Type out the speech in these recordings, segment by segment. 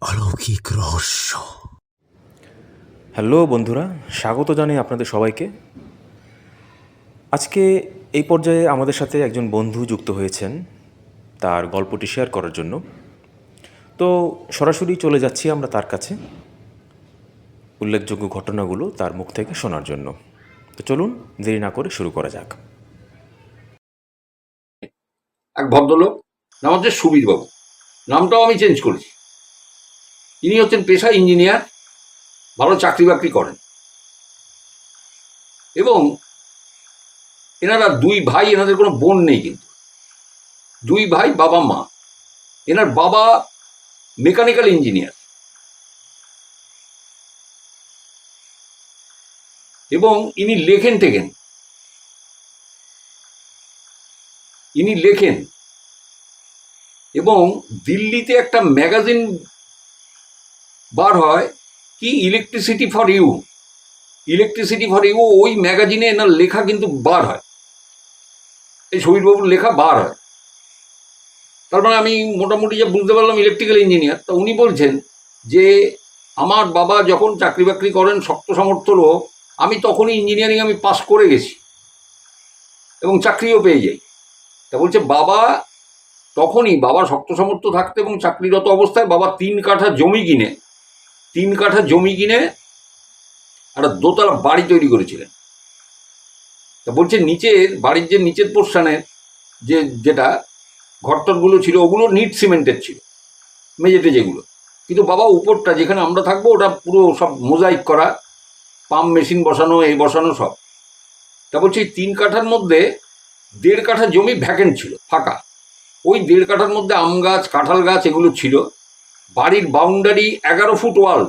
অলৌকিক রহস্য। হ্যালো বন্ধুরা, স্বাগত জানাই আপনাদের সবাইকে। আজকে এই পর্যায়ে আমাদের সাথে একজন বন্ধু যুক্ত হয়েছেন, তার গল্পটি শেয়ার করার জন্য। তো সরাসরি চলে যাচ্ছি আমরা তার কাছে। উল্লেখযোগ্য ঘটনাগুলো তার মুখ থেকে শোনার জন্য। তো চলুন, দেরি না করে শুরু করা যাক। এক ভদ্রলোক, নাম হচ্ছে সুবীরবাবু। নামটাও আমি চেঞ্জ করেছি। ইনি হচ্ছেন পেশা ইঞ্জিনিয়ার ভালো চাকরি বাকরি করেন। এবং এনারা দুই ভাই, এনাদের কোনো বোন নেই কিন্তু। দুই ভাই বাবা, মা। এনার বাবা মেকানিক্যাল ইঞ্জিনিয়ার এবং ইনি লেখেন টেকেন ইনি লেখেন। এবং দিল্লিতে একটা ম্যাগাজিন বার হয় কি electricity for you electricity for you ওই ম্যাগাজিনে এনার লেখা কিন্তু বার হয়। এই শহীদবাবুর লেখা বার হয়। তার মানে আমি মোটামুটি যে বুঝতে পারলাম ইলেকট্রিক্যাল ইঞ্জিনিয়ার তা উনি বলছেন যে, আমার বাবা যখন চাকরি বাকরি করেন, শক্ত সামর্থ্য লোক, আমি তখনই ইঞ্জিনিয়ারিং আমি পাস করে গেছি এবং চাকরিও পেয়ে যাই। তা বলছে, বাবা তখনই, বাবা শক্ত সামর্থ্য থাকতে এবং চাকরিরত অবস্থায় বাবা তিন কাঠা জমি কিনে, তিন কাঠা জমি কিনে একটা দোতলা বাড়ি তৈরি করেছিলেন। তা বলছে, নিচের, বাড়ির যে নিচের পোর্শনের যে যেটা, ঘরটরগুলো ছিল, ওগুলো নিট সিমেন্টের ছিল, মেঝেতে যেগুলো। কিন্তু বাবা উপরটা যেখানে আমরা থাকব, ওটা পুরো সব মোজাইক করা পাম্প মেশিন বসানো, এই বসানো সব। তা বলছি তিন কাঠার মধ্যে দেড় কাঠা জমি ভ্যাকেন্ট ছিল, ফাঁকা। ওই দেড় কাঠার মধ্যে আম গাছ, কাঁঠাল গাছ এগুলো ছিল। বাড়ির বাউন্ডারি এগারো ফুট ওয়াল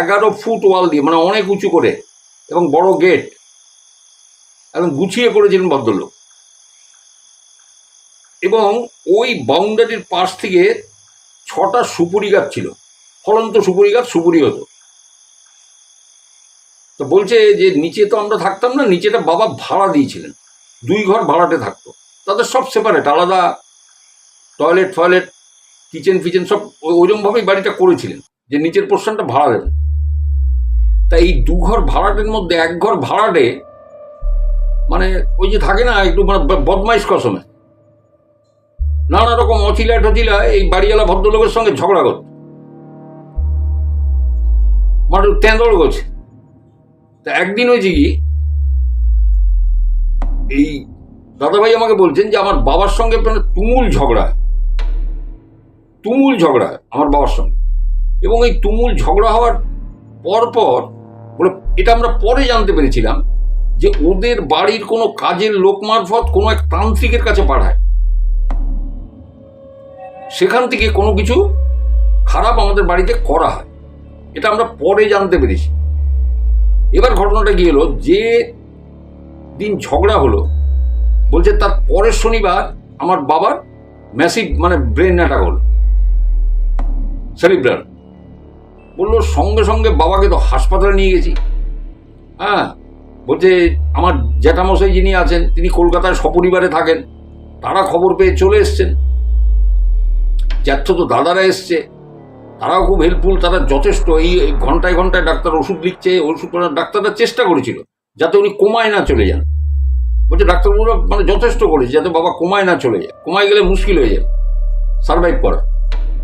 এগারো ফুট ওয়াল দিয়ে মানে অনেক উঁচু করে এবং বড় গেট এবং গুছিয়ে করেছিলেন ভদ্রলোক। এবং ওই বাউন্ডারির পাশ থেকে ছটা সুপুরি গাছ ছিল। ফলন্ত সুপুরি গাছ, সুপুরি হতো। তো বলছে যে, নিচে তো আমরা থাকতাম না, নিচেটা বাবা ভাড়া দিয়েছিলেন। দুই ঘর ভাড়াটে থাকতো। তাদের সব সেপারেট আলাদা টয়লেট ফয়লেট কিচেন ফিচেন সব ওই- ওইরকমভাবেই বাড়িটা করেছিলেন, যে নিচের পোর্শনটা ভাড়া দেবেন। তা এই দু ঘর ভাড়াটের মধ্যে এক ঘর ভাড়াটে মানে ওই যে থাকে না, একটু মানে বদমাইশ কসমে নানা রকম অচিলা টচিলা এই বাড়িওয়ালা ভদ্রলোকের সঙ্গে ঝগড়া করত। মানে তেঁদড় গোছ তা একদিন হয়েছে কি এই দাদাভাই আমাকে বলছেন যে আমার বাবার সঙ্গে তুমুল ঝগড়া তুমুল ঝগড়া আমার বাবার সঙ্গে। এবং এই তুমুল ঝগড়া হওয়ার পর পর বলে, এটা আমরা পরে জানতে পেরেছিলাম যে ওদের বাড়ির কোনো কাজের লোক মারফত কোনো এক তান্ত্রিকের কাছে পাঠায়। সেখান থেকে কোনো কিছু খারাপ আমাদের বাড়িতে করা হয়। এটা আমরা পরে জানতে পেরেছি। এবার ঘটনাটা কি হলো যে দিন ঝগড়া হলো। বলছে, তার পরের শনিবার আমার বাবার ম্যাসিভ মানে ব্রেন অ্যাটাক হলো। সেরিব্রাল বলল, সঙ্গে সঙ্গে বাবাকে তো হাসপাতালে নিয়ে গেছি। হ্যাঁ বলছে, আমার জ্যাঠামশাই যিনি আছেন, তিনি কলকাতায় সপরিবারে থাকেন। তারা খবর পেয়ে চলে এসছেন। জ্যাঠো তো দাদারা এসছে। তারাও খুব হেল্পফুল তারা যথেষ্ট। এই ঘন্টায় ঘন্টায় ডাক্তার ওষুধ লিখছে, ওষুধ ডাক্তাররা চেষ্টা করেছিল। যাতে উনি কোমায় না চলে যান। বলছে ডাক্তারবাবুরা মানে যথেষ্ট করেছে, যাতে বাবা কোমায় না চলে যায়। কোমায় গেলে মুশকিল হয়ে যায় সার্ভাইভ করা।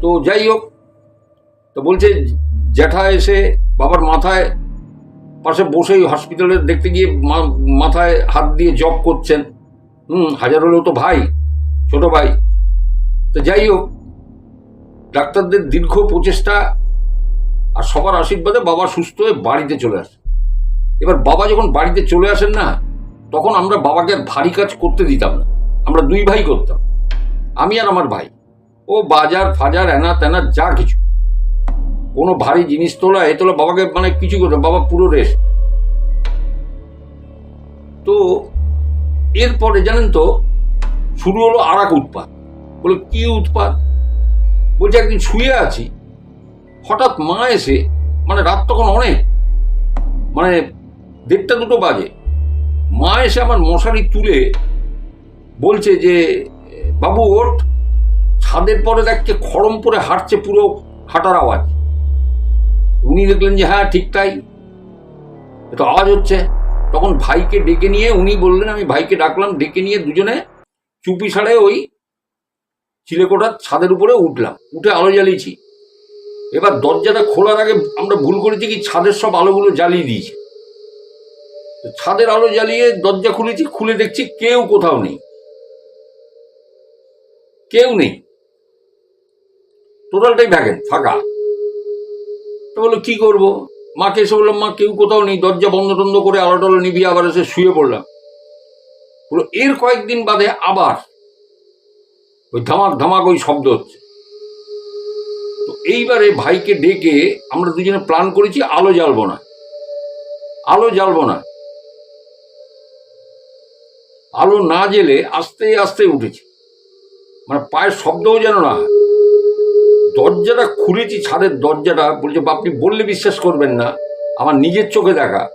তো যাই হোক, তো বলছে, জ্যাঠা এসে বাবার মাথায়, পাশে বসেই হসপিটালে দেখতে গিয়ে মাথায় হাত দিয়ে জব করছেন। হুম, হাজার হলেও তো ভাই, ছোট ভাই। তো যাই হোক, ডাক্তারদের দীর্ঘ প্রচেষ্টা আর সবার আশীর্বাদে বাবা সুস্থ হয়ে বাড়িতে চলে আসে। এবার বাবা যখন বাড়িতে চলে আসেন না, তখন আমরা বাবাকে আর ভারী কাজ করতে দিতাম না। আমরা দুই ভাই করতাম। আমি আর আমার ভাই। ও বাজার, ফাজার, এনা তেনা, যা কিছু। কোনো ভারী জিনিস তোলা, এ তোলা বাবাকে মানে কিছু করতাম বাবা পুরো রেস্ট। তো এরপরে জানেন তো, শুরু হলো আর এক উৎপাত। বলে, কি উৎপাত? বলছে, একদিন শুয়ে আছি। হঠাৎ মা এসে মানে রাত তখন অনেক মানে দেড়টা দুটো বাজে। মা এসে আমার মশারি তুলে বলছে যে, বাবু ওঠ ছাদের পরে দেখছে খড়ম পরে হাঁটছে পুরো হাঁটার আওয়াজ। উনি দেখলেন যে হ্যাঁ ঠিক তাই। এটা আওয়াজ হচ্ছে। তখন ভাইকে ডেকে নিয়ে উনি বললেন, আমি ভাইকে ডাকলাম, ডেকে নিয়ে দুজনে চুপি সাড়ে ওই চিলেকোটার ছাদের উপরে উঠলাম। উঠে আলো জ্বালিয়েছি। এবার দরজাটা খোলার আগে আমরা ভুল করেছি কি, ছাদের সব আলোগুলো জ্বালিয়ে দিয়েছি। ছাদের আলো জ্বালিয়ে দরজা খুলেছি, খুলে দেখছি কেউ কোথাও নেই। কেউ নেই। টোটালটাই ভ্যাকেন ফাঁকা। তো বলল, কি করব? মাকে এসে বললাম, মা, কেউ কোথাও নেই। দরজা বন্ধ টন্ধ করে আলো টালো নিবিয়ে আবার এসে শুয়ে পড়লাম। বলল, এর কয়েকদিন বাদে আবার ওই ধামাক ধামাক ওই শব্দ হচ্ছে। তো এইবারে ভাইকে ডেকে আমরা দুজনে প্ল্যান করেছি, আলো জ্বালবো না। আলো জ্বালবো না। আলো না জেলে আস্তে আস্তে উঠেছি। মানে পায়ের শব্দও যেন না। দরজাটা খুলেছি, ছাদের দরজাটা। বলছে আপনি বললে বিশ্বাস করবেন না। আমার নিজের চোখে দেখা।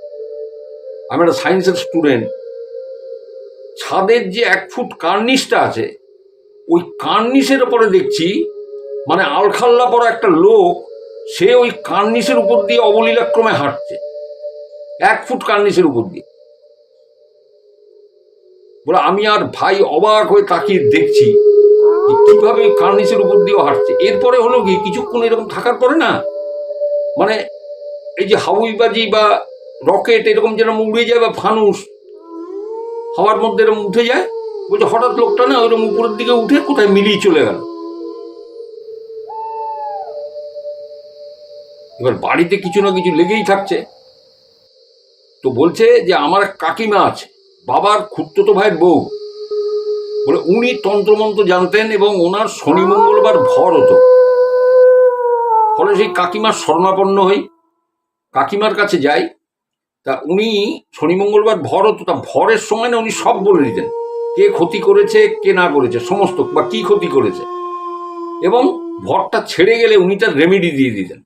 আমি একটা সায়েন্সের স্টুডেন্ট। ছাদের যে এক ফুট কার্নিশটা আছে, ওই কার্নিশের ওপরে দেখছি মানে আলখাল্লা পরা একটা লোক, সে ওই কার্নিশের উপর দিয়ে অবলীলাক্রমে হাঁটছে। এক ফুট কার্নিশের উপর দিয়ে। বলে, আমি আর ভাই অবাক হয়ে তাকিয়ে দেখছি কীভাবে ওই কার্নিশের উপর দিয়েও হাঁটছে। এরপরে হলো কি, কিছুক্ষণ এরকম থাকার পরে না মানে এই যে হাউইবাজি বা রকেট এরকম যেরকম উড়ে যায় বা ফানুস, হাওয়ার মধ্যে এরকম উঠে যায়, বলছে হঠাৎ লোকটা না ওইরকম উপরের দিকে উঠে কোথায় মিলিয়ে চলে গেল। এবার বাড়িতে কিছু না কিছু লেগেই থাকছে। তো বলছে যে, আমার কাকিমা আছে। বাবার খুঁড়তো ভাইয়ের বউ। বলে উনি তন্ত্রমন্ত্র জানতেন এবং ওনার শনি মঙ্গলবার ভর হতো। ফলে সেই কাকিমার স্বর্ণাপন্ন হই। কাকিমার কাছে যাই, তা উনি শনি মঙ্গলবার ভর হতো, তা ভরের সময় না উনি সব বলে দিতেন। কে ক্ষতি করেছে, কে না করেছে, সমস্ত বা কি ক্ষতি করেছে। এবং ভরটা ছেড়ে গেলে উনি তার রেমেডি দিয়ে দিতেন।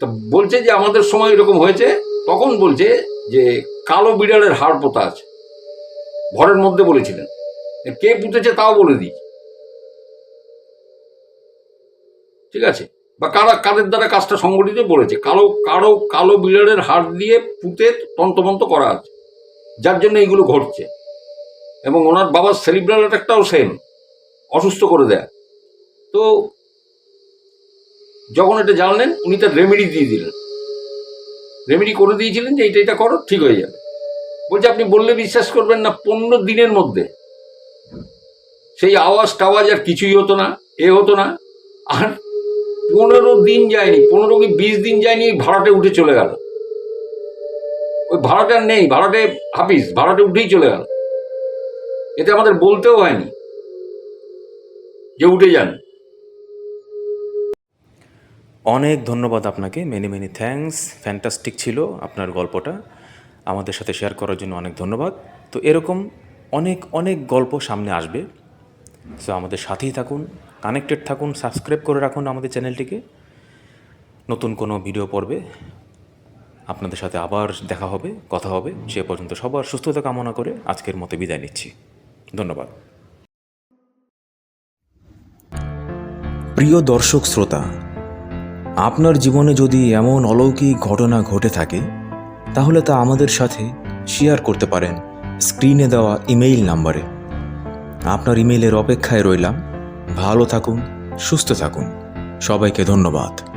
তা বলছে যে আমাদের সময় এরকম হয়েছে, তখন বলছে যে কালো বিড়ালের হাড় পোতা আছে। ঘরের মধ্যে বলেছিলেন কে পুঁতেছে তাও বলে দিই। ঠিক আছে? বা কারা, কাদের দ্বারা কাজটা সংগঠিত বলেছে? কালো কারও কালো বিড়ালের হাড় দিয়ে পুঁতে তন্তমন্ত করা আছে। যার জন্য এইগুলো ঘটছে। এবং ওনার বাবার সেলিব্রাল অ্যাটাকটাও সেম, অসুস্থ করে দেয়। তো যখন এটা জানলেন, উনি তার রেমেডি দিয়ে দিলেন। রেমেডি করে দিয়েছিলেন যে এটা এটা করো, ঠিক হয়ে যাবে। বলছে, আপনি বললে বিশ্বাস করবেন না, পনেরো দিনের মধ্যে। সেই আওয়াজ টাওয়াজ আর কিছুই হতো না, এ হতো না। আর পনেরো দিন যায়নি, পনেরো কি বিশ দিন যায়নি ভাড়াটে উঠে চলে গেল। ওই ভাড়াটা নেই, ভাড়াটে হাফিস ভাড়াটে উঠেই চলে গেল। এতে আমাদের বলতেও হয়নি যে উঠে যান। অনেক ধন্যবাদ আপনাকে। মেনি মেনি থ্যাঙ্কস ফ্যান্টাস্টিক ছিল আপনার গল্পটা। আমাদের সাথে শেয়ার করার জন্য অনেক ধন্যবাদ। তো এরকম অনেক অনেক গল্প সামনে আসবে। সো আমাদের সাথেই থাকুন কানেক্টেড থাকুন সাবস্ক্রাইব করে রাখুন আমাদের চ্যানেলটিকে। নতুন কোনো ভিডিও পর্বে আপনাদের সাথে আবার দেখা হবে, কথা হবে। সে পর্যন্ত সবার সুস্থতা কামনা করে আজকের মতো বিদায় নিচ্ছি। ধন্যবাদ। প্রিয় দর্শক, শ্রোতা আপনার জীবনে যদি এমন অলৌকিক ঘটনা ঘটে থাকে, তাহলে তা আমাদের সাথে শেয়ার করতে পারেন স্ক্রিনে দেওয়া ইমেইল নাম্বারে আপনার ইমেইলের অপেক্ষায় রইলাম। ভালো থাকুন, সুস্থ থাকুন। সবাইকে ধন্যবাদ।